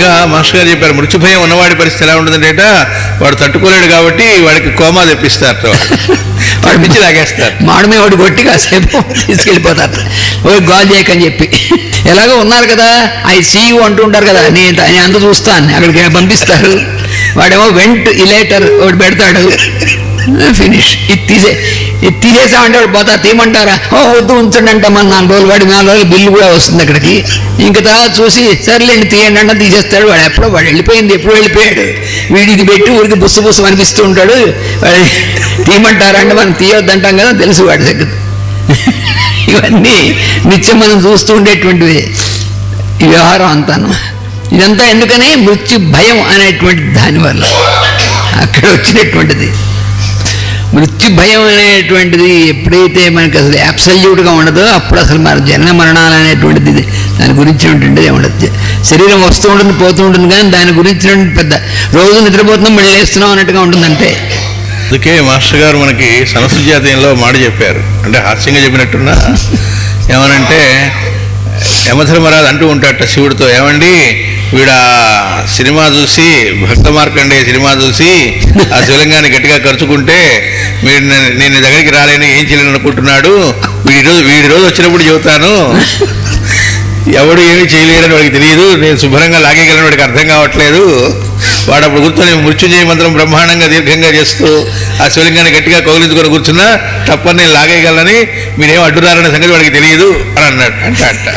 ఇంకా మాస్టర్ గారు చెప్పారు మృత్యుభయం ఉన్నవాడి పరిస్థితి ఎలా ఉంటుందంటే వాడు తట్టుకోలేడు కాబట్టి వాడికి కోమా తెప్పిస్తారు. వాడు పిచ్చి లాగేస్తారు. మాడమే వాడు కొట్టి కాసేపు తీసుకెళ్ళిపోతారు. ఓ గాల్ చేయకని చెప్పి. ఎలాగో ఉన్నారు కదా ఐ సీ యూ అంటూ ఉంటారు కదా నేను నేను అంత చూస్తాను అక్కడికి పంపిస్తారు. వాడేమో వెంట్ ఇలేటర్ ఒకటి పెడతాడు. ఫినిష్ ఇది తీసే ఇది తీసేసామంటే వాడు పోతా తీయమంటారా? ఓ వద్దు ఉంచండి అంటే మన నాలుగు రోజులు వాడి నాలుగు రోజులు బిల్లు కూడా వస్తుంది అక్కడికి. ఇంకా తర్వాత చూసి సర్లేండి తీయండి అంటే తీసేస్తాడు. వాడు ఎప్పుడో వాడు వెళ్ళిపోయింది ఎప్పుడు వెళ్ళిపోయాడు. వీడికి పెట్టి ఊరికి బుస్సు బుస్సు అనిపిస్తూ ఉంటాడు. వాడు తీయమంటారా అంటే మనం తీయొద్దంటాం కదా తెలుసు వాడి దగ్గర. ఇవన్నీ నిత్యం మనం చూస్తూ ఉండేటువంటివి. ఈ వ్యవహారం అంతాను. ఇదంతా ఎందుకని? మృత్యు భయం అనేటువంటి దానివల్ల. అక్కడ వచ్చినటువంటిది. మృత్యు భయం అనేటువంటిది ఎప్పుడైతే మనకి అసలు అబ్సల్యూట్గా ఉండదో అప్పుడు అసలు మన జనన మరణాలు అనేటువంటిది ఇది. దాని గురించి ఉంటుండేది ఉండదు. శరీరం వస్తూ ఉంటుంది పోతూ ఉంటుంది కానీ దాని గురించి పెద్ద రోజు నిద్రపోతున్నాం మళ్ళీ లేస్తున్నాం అన్నట్టుగా ఉంటుందంటే. అందుకే మాస్టర్ గారు మనకి సంస్కృత జాతీయంలో మాట చెప్పారు. అంటే హాస్యంగా చెప్పినట్టున్నా. ఏమనంటే యమధర్మరాజు అంటూ ఉంటాడట శివుడితో ఏమండి వీడా సినిమా చూసి భక్త మార్కండే సినిమా చూసి ఆ శివలింగాన్ని గట్టిగా ఖర్చుకుంటే మీరు నేను దగ్గరికి రాలేని ఏం చేయలేను అనుకుంటున్నాడు. వీడి రోజు వీడి రోజు వచ్చినప్పుడు చెబుతాను. ఎవడు ఏమి చేయలేడని వాడికి తెలియదు. నేను శుభ్రంగా లాగేయగలను వాడికి అర్థం కావట్లేదు. వాడు అప్పుడు కూర్చొని మృత్యుంజయ మంత్రం బ్రహ్మాండంగా దీర్ఘంగా చేస్తూ ఆ శివలింగాన్ని గట్టిగా కౌగిలించుకొని కూర్చున్నా తప్పని నేను లాగేయగలనని మీరేం అడ్డురారనే సంగతి వాడికి తెలియదు అని అన్నాడు. అంట అంట.